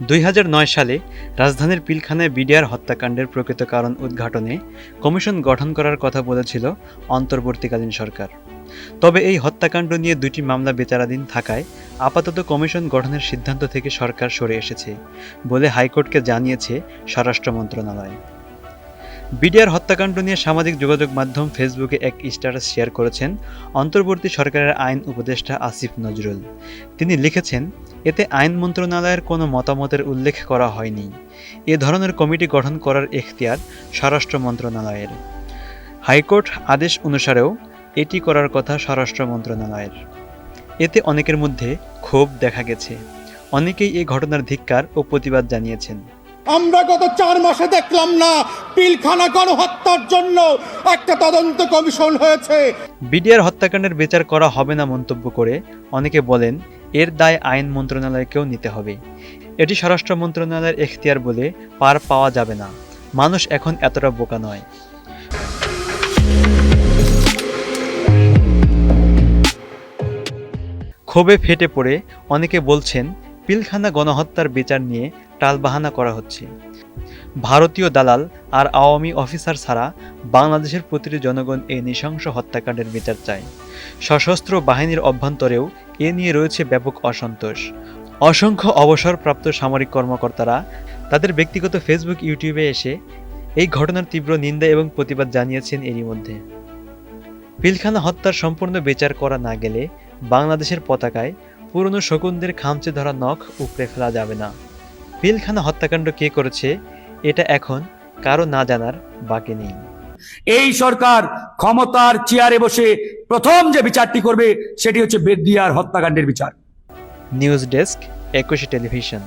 দুই হাজার নয় সালে রাজধানীর পিলখানায় বিডিআর হত্যাকাণ্ডের প্রকৃত কারণ উদ্ঘাটনে কমিশন গঠন করার কথা বলেছিল অন্তর্বর্তীকালীন সরকার। তবে এই হত্যাকাণ্ড নিয়ে দুটি মামলা বিচারাধীন থাকায় আপাতত কমিশন গঠনের সিদ্ধান্ত থেকে সরকার সরে এসেছে বলে হাইকোর্টকে জানিয়েছে স্বরাষ্ট্র মন্ত্রণালয়। বিডিআর হত্যাকাণ্ড নিয়ে সামাজিক যোগাযোগ মাধ্যম ফেসবুকে এক স্ট্যাটাস শেয়ার করেছেন অন্তর্বর্তী সরকারের আইন উপদেষ্টা আসিফ নজরুল। তিনি লিখেছেন, এতে আইন মন্ত্রণালয়ের কোনো মতামতের উল্লেখ করা হয়নি। এ ধরনের কমিটি গঠন করার এখতিয়ার স্বরাষ্ট্র মন্ত্রণালয়ের। হাইকোর্ট আদেশ অনুসারেও এটি করার কথা স্বরাষ্ট্র মন্ত্রণালয়ের। এতে অনেকের মধ্যে ক্ষোভ দেখা গেছে। অনেকেই এই ঘটনার ধিক্কার ও প্রতিবাদ জানিয়েছেন। আমরা গত চার মাসে দেখলাম না পিলখানা গণহত্যার জন্য একটা তদন্ত কমিশন হয়েছে। বিডিআর হত্যাকাণ্ডের বিচার করা হবে না মন্তব্য করে অনেকে বলেন এর দায় আইন মন্ত্রণালয়কেও নিতে হবে। এটি স্বরাষ্ট্র মন্ত্রণালয়ের এখতিয়ার বলে পার পাওয়া যাবে না। মানুষ এখন এতটা বোকা নয়। ক্ষোভে ফেটে পড়ে অনেকে বলছেন, পিলখানা গণহত্যার বিচার নিয়ে টালবাহানা করা হচ্ছে। ভারতীয় দালাল আর আওয়ামী অফিসার ছাড়া বাংলাদেশের প্রতিটি জনগণ এই নৃশংস হত্যাকাণ্ডের বিচার চায়। সশস্ত্র বাহিনীর অভ্যন্তরেও এ নিয়ে রয়েছে ব্যাপক অসন্তোষ। অসংখ্য অবসরপ্রাপ্ত সামরিক কর্মকর্তারা তাদের ব্যক্তিগত ফেসবুক, ইউটিউবে এসে এই ঘটনার তীব্র নিন্দা এবং প্রতিবাদ জানিয়েছেন এরই মধ্যে। পিলখানা হত্যার সম্পূর্ণ বিচার করা না গেলে বাংলাদেশের পতাকায় পুরনো শকুনদের খামচে ধরা নখ উপড়ে ফেলা যাবে না। পিলখানা হত্যাকাণ্ড কে করেছে এটা এখন কারও না জানার বাকি নেই। এই সরকার ক্ষমতার চেয়ারে বসে প্রথম যে বিচারটি করবে সেটি হচ্ছে বেদিয়ার হত্যাকাণ্ডের বিচার। News desk Ekushey television.